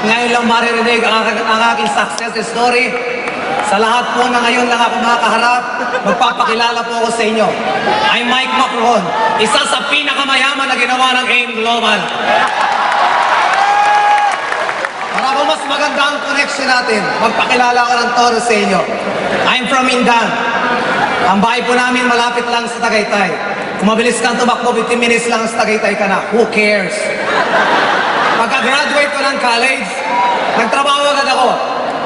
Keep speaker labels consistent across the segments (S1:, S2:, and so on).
S1: At ngayon lang maririnig ang, ang aking success story. Sa lahat po na ngayon lang ako makakaharap, magpapakilala po ako sa inyo. I'm Mike Macron, isa sa pinakamayaman na ginawa ng AIM Global. Para po mas maganda ang connection natin, magpakilala ko ng toro sa inyo. I'm from Indan. Ang bahay po namin malapit lang sa Tagaytay. Kung mabilis kang tumakbo, 15 minutes lang sa Tagaytay ka na. Who cares? Pagka-graduate ko ng college, nagtrabaho agad ako.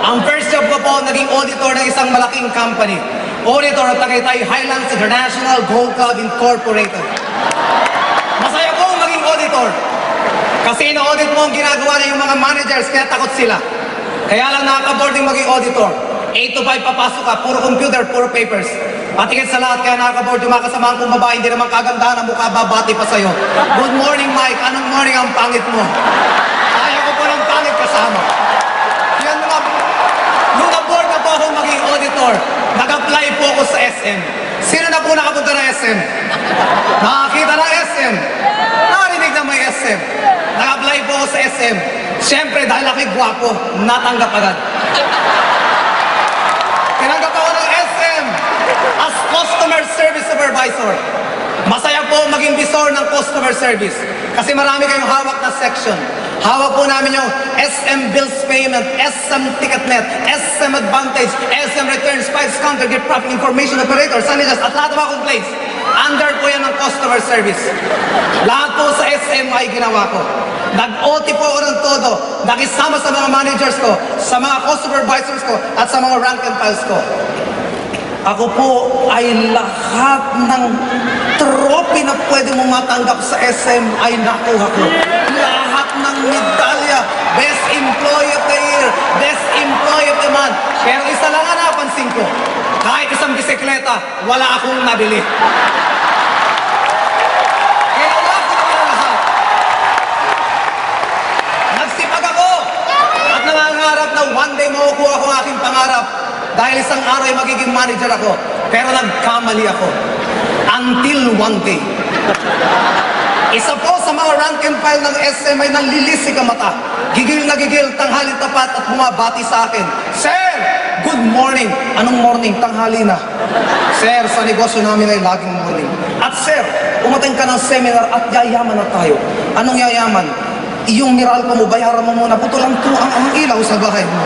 S1: Ang first job ko po, naging auditor ng isang malaking company. Auditor ng Tagaytay Highlands International Gold Club Incorporated. Masaya po maging auditor. Kasi ina-audit mo ang ginagawa ng mga managers, kaya takot sila. Kaya lang nakaka-boarding maging auditor. 8 to 5 papasok ka, puro computer, puro papers. Patingin sa lahat, kaya nakaka-board yung mga kasamahan kong babae, hindi naman kagandahan ang mukha, babati pa sa'yo. Good morning, Mike. Anong morning ang pangit mo? Ayaw ko po ng pangit kasama. Kaya nung, nung na-board na po ako maging auditor, nag-apply po ako sa SM. Sino na po nakapunta na SM? Nakakita ng SM. Narinig na may SM. Nag-apply po ako sa SM. Siyempre, dahil ako'y gwapo, natanggap agad. Tinanggap ako ng SM as Customer Service Supervisor. Masaya po maging visor ng customer service kasi marami kayong hawak na section. Hawak po namin yung SM Bills Payment, SM Ticketnet, SM Advantage, SM Returns, Fives Counter, Gift Profit Information Operator, Sanitas, at lahat ng mga complaints. Under po yan ng customer service. Lahat po sa SM ay ginawa ko. Nag-OT po ako ng todo. Nakisama sa mga managers ko, sa mga co-supervisors ko, at sa mga rank and files ko. Ako po ay lahat ng trophy na pwede mo matanggap sa SM ay nakuha ko. Lahat ng medalya, Best Employee of the Year, Best Employee of the Month. Pero isa lang ang napansin ko, kahit isang bisikleta, wala akong nabili. One day makukuha ko ang aking pangarap dahil isang araw ay magiging manager ako. Pero nagkamali ako. Until one day. Isa po sa mga rank and file ng SM ay nanlilis si kamata. Gigil na gigil, tanghaling tapat at bumabati sa akin. Sir, good morning. Anong morning? Tanghali na. Sir, sa negosyo namin ay laging morning. At sir, umating ka ng seminar at yayaman na tayo. Anong yayaman? Iyong Meralco mo, bayaran mo muna. Putulang to ang, ang ilaw sa bahay mo.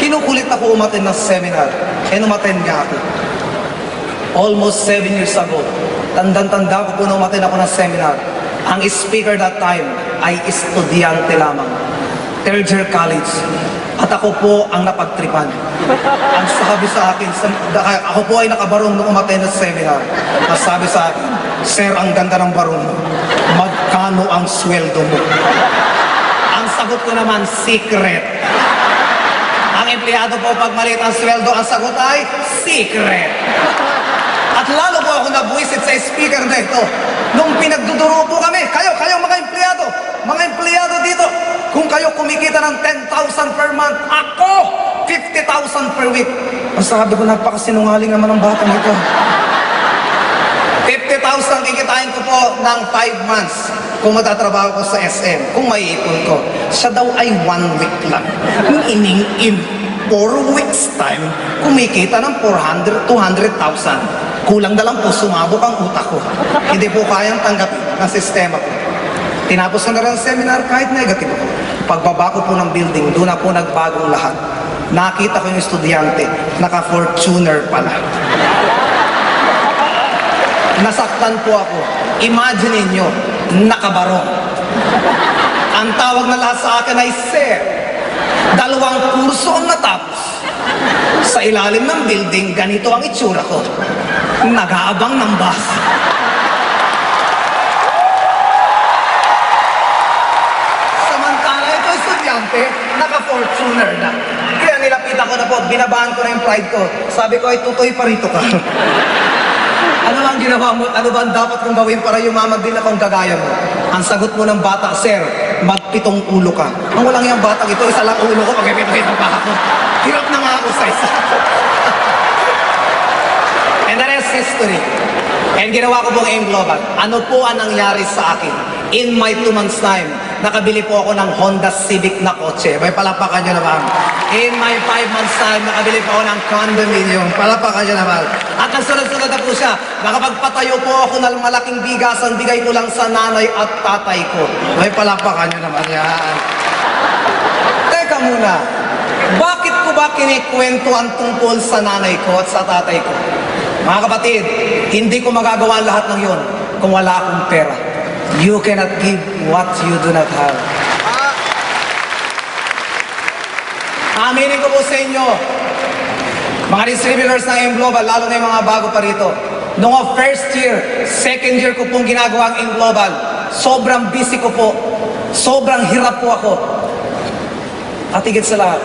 S1: Kinukulit ako umaten ng seminar. And umaten nga ako. Almost seven years ago, tandang-tanda ko po na umaten ako ng seminar. Ang speaker that time ay estudyante lamang. Third year college. At ako po ang napagtripan. Ang sabi sa akin, ako po ay nakabarong nung umaten ng seminar. Ang sabi sa akin, Sir, ang ganda ng barong mo. Magkano ang sweldo mo? Ang sagot ko naman, secret. Ang empleyado po pag maliit ang sweldo, ang sagot ay secret. Lalo po ako nabuisit sa speaker na ito. Nung pinagduduro po kami, kayo, kayo mga empleyado, mga empleyado dito, kung kayo kumikita ng 10,000 per month, ako, 50,000 per week. Ang sabi ko, napakasinungaling naman ang batang ito. 50,000 kikitain ko po ng 5 months kung magtatrabaho ko sa SM, kung maiipon ko. Siya daw ay 1 week lang. Meaning, in 4 weeks time, kumikita ng 400, 200,000. Kulang na lang po, sumabog ang utak ko. Hindi po kayang tanggapin ng sistema ko. Tinapos ko na rin ang seminar kahit negative ako. Pagbaba ko po ng building, doon na po nagbagong lahat. Nakita ko yung estudyante, naka-fortuner pala. Nasaktan po ako. Imagine ninyo, nakabarong. Ang tawag na lahat sa akin ay Sir. Dalawang kurso ang natapos. Sa ilalim ng building, ganito ang itsura ko. Nag-aabang ng bus. Samantala, ito estudyante, naka-fortuner na. Kaya nilapitan ko na po, binabaan ko na yung pride ko. Sabi ko, ay tutoy pa rito ka. Ano ang ginawa mo? Ano ba ang dapat kong gawin para yumaman din akong kagaya mo? Ang sagot mo ng bata, Sir, magpitong ulo ka. Ang walang yung batang ito, isa lang ulo ko, pagkipitong pa ako. Hirap na nga ako sa isa. Rest history. And ginawa ko pong AIM Global. Ano po ang nangyari sa akin? In my two months time, nakabili po ako ng Honda Civic na kotse. May palapakan nyo naman. In my five months time, nakabili po ako ng condominium. Palapakan nyo naman. At ang sunod-sunod na po siya, nakapagpatayo po ako ng malaking bigasan, bigay ko lang sa nanay at tatay ko. May palapakan nyo naman yan. Teka muna, bakit ko ba kinikwento ang tungkol sa nanay ko at sa tatay ko? Mga kapatid, hindi ko magagawa lahat ng yon kung wala akong pera. You cannot give what you do not have. Aminin ko po sa inyo, mga distributors ng M Global, lalo na yung mga bago pa rito. Noong first year, second year ko pong ginagawa ang M Global, sobrang busy ko po, sobrang hirap po ako. At higit sa lahat,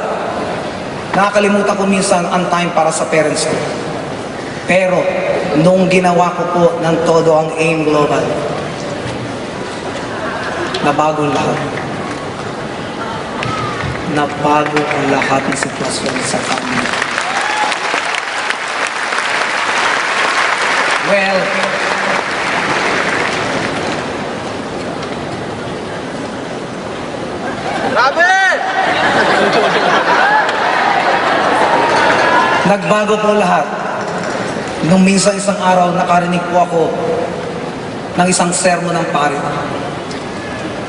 S1: nakakalimutan ko minsan ang time para sa parents ko. Pero, nung ginawa ko po ng todo ang AIM Global, nabago lahat. Nabago ang lahat ng sitwasyon sa family. Well, Nagbago po lahat. Nung minsan isang araw, nakarinig po ako ng isang sermon ng pare.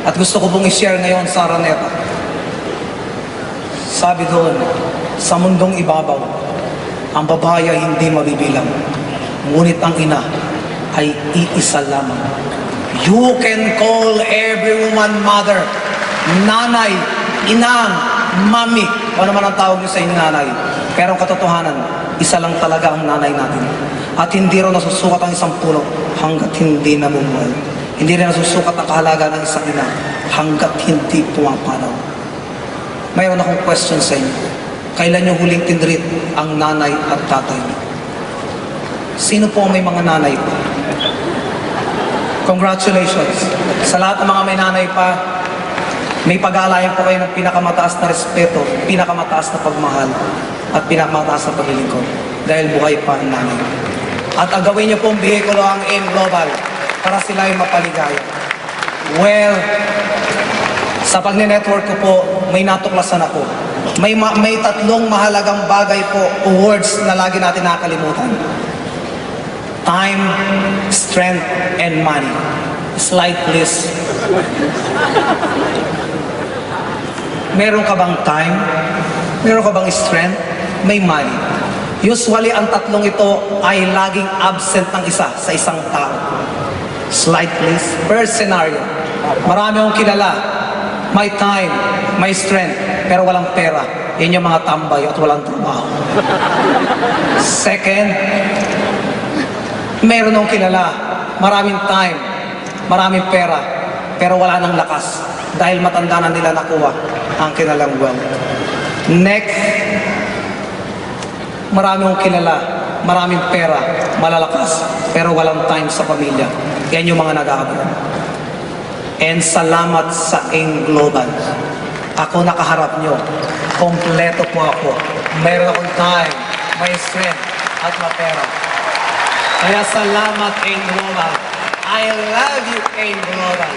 S1: At gusto ko pong i-share ngayon sa Araneta. Sabi doon, sa mundong ibabaw, ang babae hindi mabibilang. Ngunit ang ina ay iisa lamang. You can call every woman mother, nanay, inang, mami. Ano man ang tawag niyo sa inyo nanay. Pero ang katotohanan, isa lang talaga ang nanay natin. At hindi rin nasusukat ang isang puno hanggat hindi namumuhay. Hindi rin nasusukat ang kahalaga ng isang ina hanggat hindi pumapanaw. Mayroon akong question sa inyo. Kailan niyo huling tinrit ang nanay at tatay niyo? Sino po may mga nanay po? Congratulations. Sa lahat ng mga may nanay pa, may pag-aalayan po kayo ng pinakamataas na respeto, pinakamataas na pagmahal, at pinakamataas na paglilingkod. Dahil buhay pa ang nanay. At ang gawin niyo pong bihikulo ang AIM Global para sila ay mapaligaya. Well, sa pagne-network ko po, may natuklasan ako. May, ma- may tatlong mahalagang bagay po o words na lagi natin nakakalimutan. Time, strength, and money. Slide please. Meron ka bang time? Meron ka bang strength? May money. Usually, ang tatlong ito ay laging absent ng isa sa isang tao. Slide please. First scenario. Marami akong kilala. May time, may strength, pero walang pera. Yan yung mga tambay at walang trabaho. Second, meron akong kilala. Maraming time, maraming pera, pero wala nang lakas dahil matanda na nila nakuha ang kinalang wealth. Next, marami akong kilala, maraming pera, malalakas, pero walang time sa pamilya. Yan yung mga nag-aabot. And salamat sa AIM Global. Ako nakaharap nyo. Kompleto po ako. Meron akong time, may strength, at mapera. Kaya salamat AIM Global. I love you AIM Global.